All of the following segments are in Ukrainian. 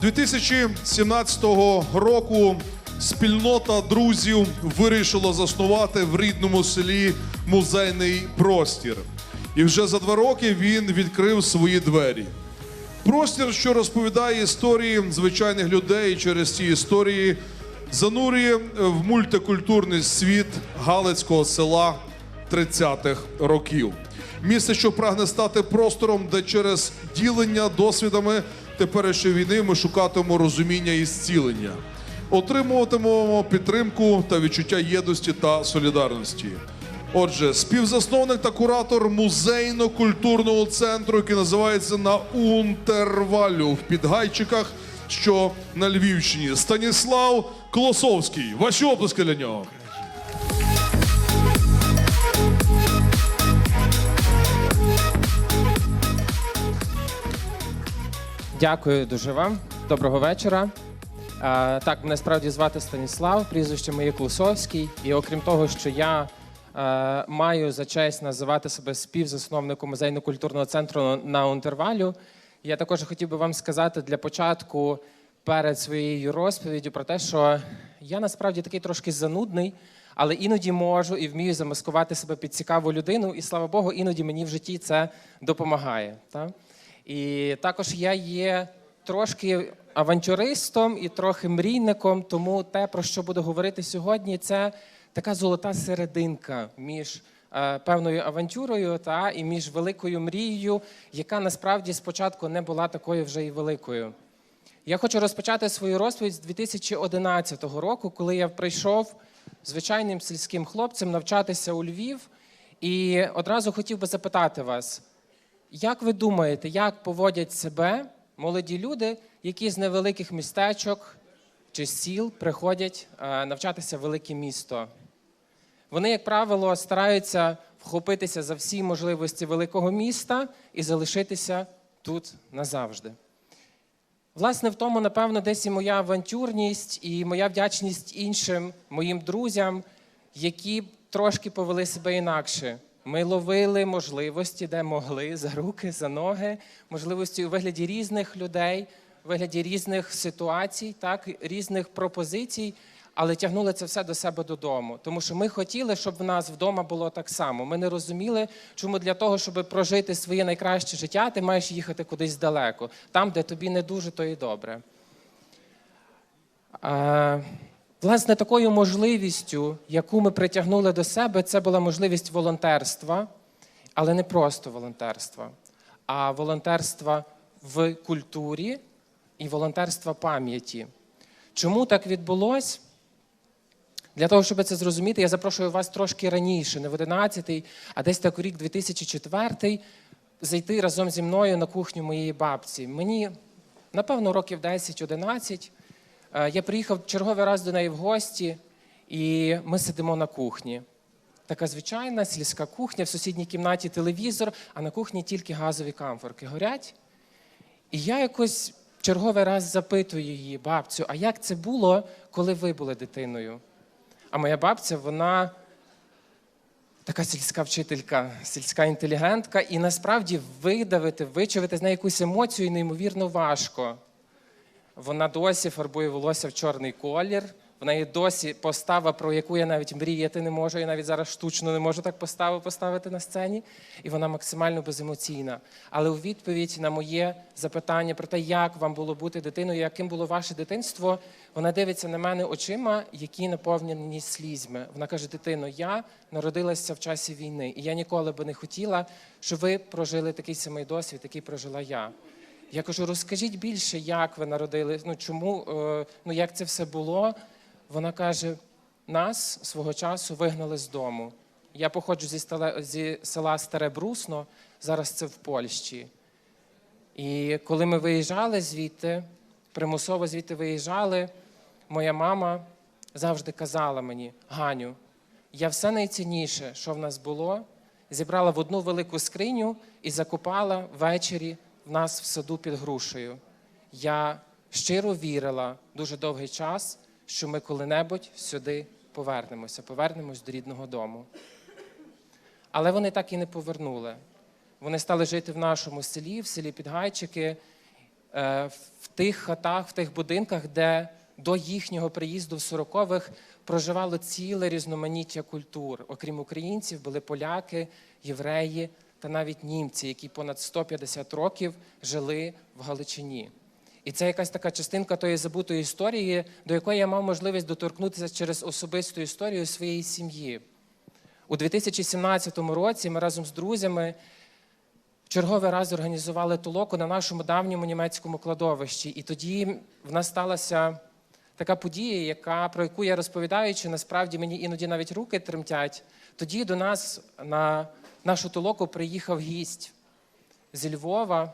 2017 року спільнота друзів вирішила заснувати в рідному селі музейний простір. І вже за два роки він відкрив свої двері. Простір, що розповідає історії звичайних людей, через ці історії занурює в мультикультурний світ Галицького села 30-х років. Місце, що прагне стати простором, де через ділення досвідами теперішньої війни ми шукатимемо розуміння і зцілення, отримуватимемо підтримку та відчуття єдності та солідарності. Отже, співзасновник та куратор музейно-культурного центру, який називається на Унтервалю в Підгайчиках, що на Львівщині, Станіслав Клосовський. Ваші оплески для нього. Дякую дуже вам. Доброго вечора. Е, так, мене справді звати Станіслав, прізвище моє Клусовський. І окрім того, що я е, маю за честь називати себе співзасновником музейно-культурного центру на Унтервалю, я також хотів би вам сказати для початку перед своєю розповіддю про те, що я насправді такий трошки занудний, але іноді можу і вмію замаскувати себе під цікаву людину, і слава Богу, іноді мені в житті це допомагає. Та? І також я є трошки авантюристом і трохи мрійником, тому те, про що буду говорити сьогодні, це така золота серединка між е, певною авантюрою та і між великою мрією, яка насправді спочатку не була такою вже і великою. Я хочу розпочати свою розповідь з 2011 року, коли я прийшов звичайним сільським хлопцем навчатися у Львів, і одразу хотів би запитати вас. Як ви думаєте, як поводять себе молоді люди, які з невеликих містечок чи сіл приходять е, навчатися в велике місто? Вони, як правило, стараються вхопитися за всі можливості великого міста і залишитися тут назавжди. Власне, в тому, напевно, десь і моя авантюрність, і моя вдячність іншим моїм друзям, які трошки повели себе інакше. Ми ловили можливості, де могли за руки, за ноги, можливості у вигляді різних людей, у вигляді різних ситуацій, так, різних пропозицій, але тягнули це все до себе додому. Тому що ми хотіли, щоб в нас вдома було так само. Ми не розуміли, чому для того, щоб прожити своє найкраще життя, ти маєш їхати кудись далеко, там, де тобі не дуже, то і добре. А, Власне, такою можливістю, яку ми притягнули до себе, це була можливість волонтерства, але не просто волонтерства, а волонтерства в культурі і волонтерства пам'яті. Чому так відбулось? Для того, щоб це зрозуміти, я запрошую вас трошки раніше, не в 11-й, а десь так у рік 2004 зайти разом зі мною на кухню моєї бабці. Мені, напевно, років 10-11. Е, Я приїхав черговий раз до неї в гості, і ми сидимо на кухні. Така звичайна сільська кухня, в сусідній кімнаті телевізор, а на кухні тільки газові камфорки горять. І я якось черговий раз запитую її, бабцю, а як це було, коли ви були дитиною? А моя бабця, вона така сільська вчителька, сільська інтелігентка, і насправді видавити, вичавити з неї якусь емоцію неймовірно важко. Вона досі фарбує волосся в чорний колір. В неї досі постава, про яку я навіть мріяти не можу. Я навіть зараз штучно не можу так поставу поставити на сцені. І вона максимально беземоційна. Але у відповідь на моє запитання про те, як вам було бути дитиною, яким було ваше дитинство, вона дивиться на мене очима, які наповнені слізьми. Вона каже: Дитино, я народилася в часі війни, і я ніколи би не хотіла, щоб ви прожили такий самий досвід, який прожила я. Я кажу, розкажіть більше, як ви народили, ну чому, е, ну як це все було. Вона каже: нас свого часу вигнали з дому. Я походжу зі, стале, зі села Старе Брусно, зараз це в Польщі. І коли ми виїжджали звідти, примусово звідти виїжджали, моя мама завжди казала мені: Ганю, я все найцінніше, що в нас було, зібрала в одну велику скриню і закопала ввечері нас в саду під грушею. Я щиро вірила дуже довгий час, що ми коли-небудь сюди повернемося, повернемось до рідного дому. Але вони так і не повернули. Вони стали жити в нашому селі, в селі Підгайчики. е, в тих хатах, в тих будинках, де до їхнього приїзду в 40-х проживало ціле різноманіття культур. Окрім українців, були поляки, євреї та навіть німці, які понад 150 років жили в Галичині. І це якась така частинка тої забутої історії, до якої я мав можливість доторкнутися через особисту історію своєї сім'ї. У 2017 році ми разом з друзями в черговий раз організували толоку на нашому давньому німецькому кладовищі. І тоді в нас сталася така подія, яка, про яку я розповідаючи, насправді мені іноді навіть руки тремтять. Тоді до нас на нашу толоку приїхав гість зі Львова.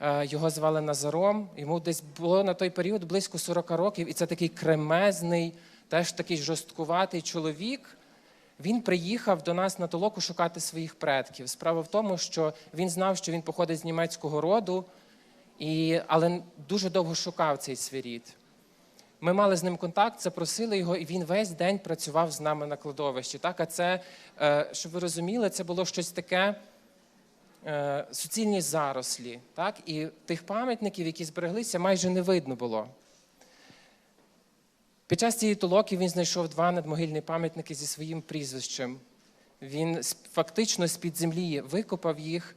Е, Його звали Назаром. Йому десь було на той період близько 40 років, і це такий кремезний, теж такий жорсткуватий чоловік. Він приїхав до нас на толоку шукати своїх предків. Справа в тому, що він знав, що він походить з німецького роду, і, але дуже довго шукав цей свій рід. Ми мали з ним контакт, запросили його, і він весь день працював з нами на кладовищі. Так, а це, е, щоб ви розуміли, це було щось таке е, суцільні зарослі. Так, і тих пам'ятників, які збереглися, майже не видно було. Під час цієї толоки він знайшов два надмогильні пам'ятники зі своїм прізвищем. Він фактично з-під землі викопав їх,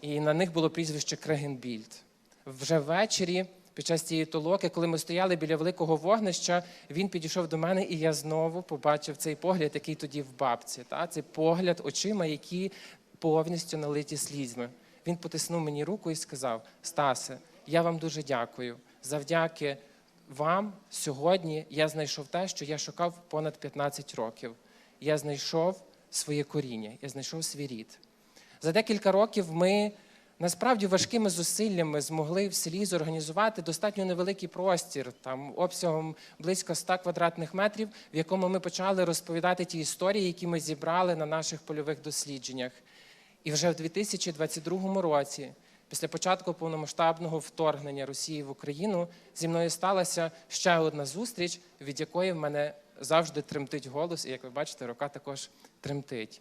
і на них було прізвище Крегенбільд. Вже ввечері, під час цієї толоки, коли ми стояли біля великого вогнища, він підійшов до мене, і я знову побачив цей погляд, який тоді в бабці. Та? Цей погляд очима, які повністю налиті слізьми. Він потиснув мені руку і сказав: Стасе, я вам дуже дякую. Завдяки вам сьогодні я знайшов те, що я шукав понад 15 років. Я знайшов своє коріння, я знайшов свій рід. За декілька років ми насправді важкими зусиллями змогли в селі зорганізувати достатньо невеликий простір, там обсягом близько 100 квадратних метрів, в якому ми почали розповідати ті історії, які ми зібрали на наших польових дослідженнях. І вже в 2022 році, після початку повномасштабного вторгнення Росії в Україну, зі мною сталася ще одна зустріч, від якої в мене завжди тремтить голос, і як ви бачите, рука також тремтить.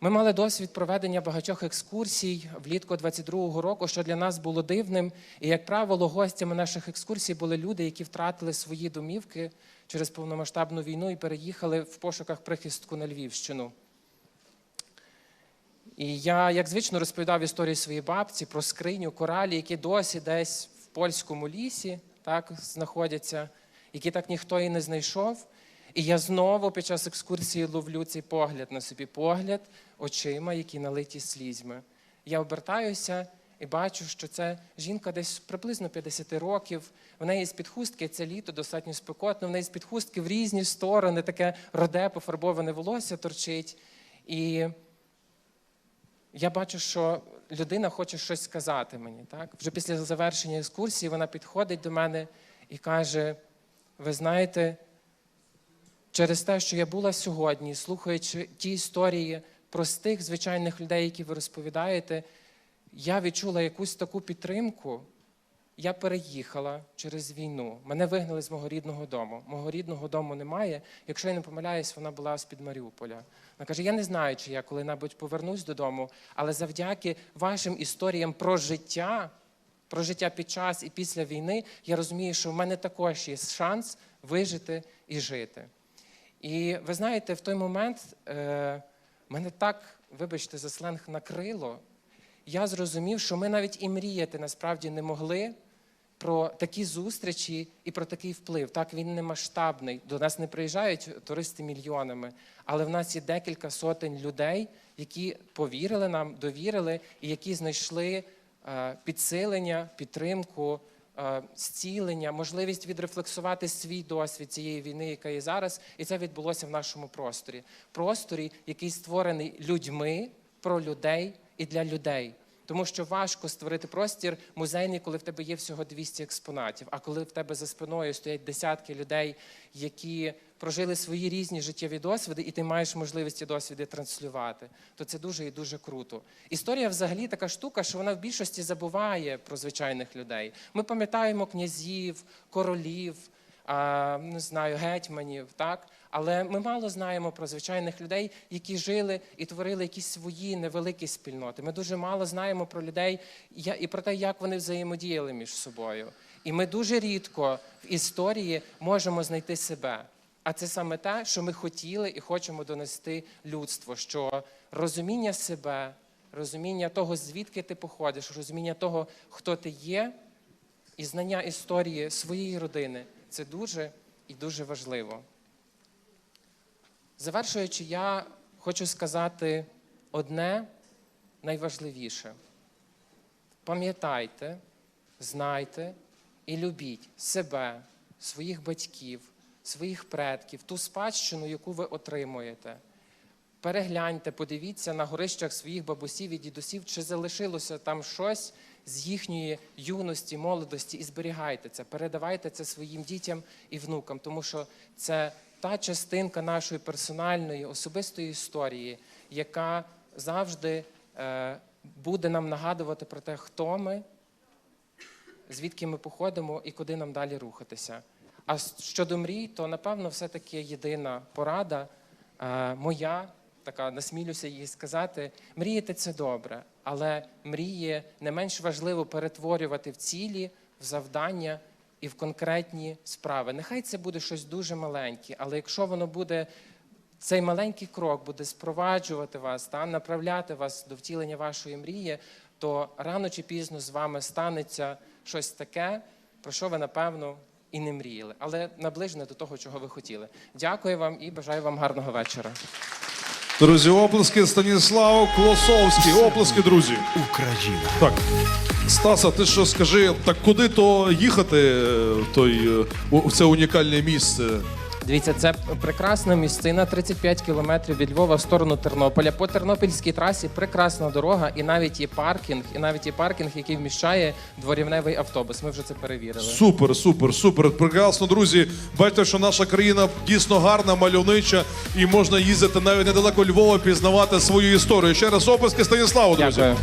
Ми мали досвід проведення багатьох екскурсій влітку 22-го року, що для нас було дивним. І, як правило, гостями наших екскурсій були люди, які втратили свої домівки через повномасштабну війну і переїхали в пошуках прихистку на Львівщину. І я, як звично, розповідав історію своєї бабці про скриню, коралі, які досі десь в польському лісі так, знаходяться, які так ніхто і не знайшов. І я знову під час екскурсії ловлю цей погляд на собі, погляд очима, які налиті слізьми. Я обертаюся і бачу, що це жінка десь приблизно 50 років. В неї з під хустки це літо достатньо спекотно, в неї з під хустки в різні сторони таке роде, пофарбоване волосся торчить. І я бачу, що людина хоче щось сказати мені. Так? Вже після завершення екскурсії вона підходить до мене і каже: ви знаєте, через те, що я була сьогодні, слухаючи ті історії простих звичайних людей, які ви розповідаєте, я відчула якусь таку підтримку. Я переїхала через війну. Мене вигнали з мого рідного дому. Мого рідного дому немає. Якщо я не помиляюсь, вона була з-під Маріуполя. Вона каже: Я не знаю, чи я коли-небудь повернусь додому, але завдяки вашим історіям про життя, про життя під час і після війни, я розумію, що в мене також є шанс вижити і жити. І ви знаєте, в той момент е, мене так, вибачте, за сленг накрило. Я зрозумів, що ми навіть і мріяти насправді не могли про такі зустрічі і про такий вплив. Так, він не масштабний. До нас не приїжджають туристи мільйонами, але в нас є декілька сотень людей, які повірили нам, довірили і які знайшли е, підсилення, підтримку, зцілення, можливість відрефлексувати свій досвід цієї війни, яка є зараз, і це відбулося в нашому просторі. Просторі, який створений людьми про людей і для людей. Тому що важко створити простір музейний, коли в тебе є всього 200 експонатів. А коли в тебе за спиною стоять десятки людей, які прожили свої різні життєві досвіди, і ти маєш можливість ці досвіди транслювати, то це дуже і дуже круто. Історія взагалі така штука, що вона в більшості забуває про звичайних людей. Ми пам'ятаємо князів, королів. а, не знаю, гетьманів, так? Але ми мало знаємо про звичайних людей, які жили і творили якісь свої невеликі спільноти. Ми дуже мало знаємо про людей і про те, як вони взаємодіяли між собою. І ми дуже рідко в історії можемо знайти себе. А це саме те, що ми хотіли і хочемо донести людству, що розуміння себе, розуміння того, звідки ти походиш, розуміння того, хто ти є, і знання історії своєї родини це дуже і дуже важливо. Завершуючи, я хочу сказати одне найважливіше. Пам'ятайте, знайте і любіть себе, своїх батьків, своїх предків, ту спадщину, яку ви отримуєте. Перегляньте, подивіться на горищах своїх бабусів і дідусів, чи залишилося там щось з їхньої юності, молодості, і зберігайте це, передавайте це своїм дітям і внукам, тому що це та частинка нашої персональної, особистої історії, яка завжди е, буде нам нагадувати про те, хто ми, звідки ми походимо і куди нам далі рухатися. А щодо мрій, то напевно все-таки єдина порада е, моя, така насмілюся її сказати: мріяти це добре, але мрії не менш важливо перетворювати в цілі, в завдання і в конкретні справи. Нехай це буде щось дуже маленьке, але якщо воно буде. Цей маленький крок буде спроваджувати вас та направляти вас до втілення вашої мрії, то рано чи пізно з вами станеться щось таке, про що ви напевно і не мріяли, але наближене до того, чого ви хотіли. Дякую вам і бажаю вам гарного вечора. Друзі, оплески Станіславу Клосовський. Оплески, друзі. Україна. Так. Стаса, ти що скажи, так куди то їхати е, в той, е, в це унікальне місце? Дивіться, це прекрасна місцина, 35 кілометрів від Львова в сторону Тернополя. По тернопільській трасі прекрасна дорога, і навіть є паркінг, і навіть є паркінг, який вміщає дворівневий автобус. Ми вже це перевірили. Супер, супер, супер. Прекрасно, друзі. Бачите, що наша країна дійсно гарна, мальовнича, і можна їздити навіть недалеко Львова, пізнавати свою історію. Ще раз оплески Станіславу, друзі. Дякую.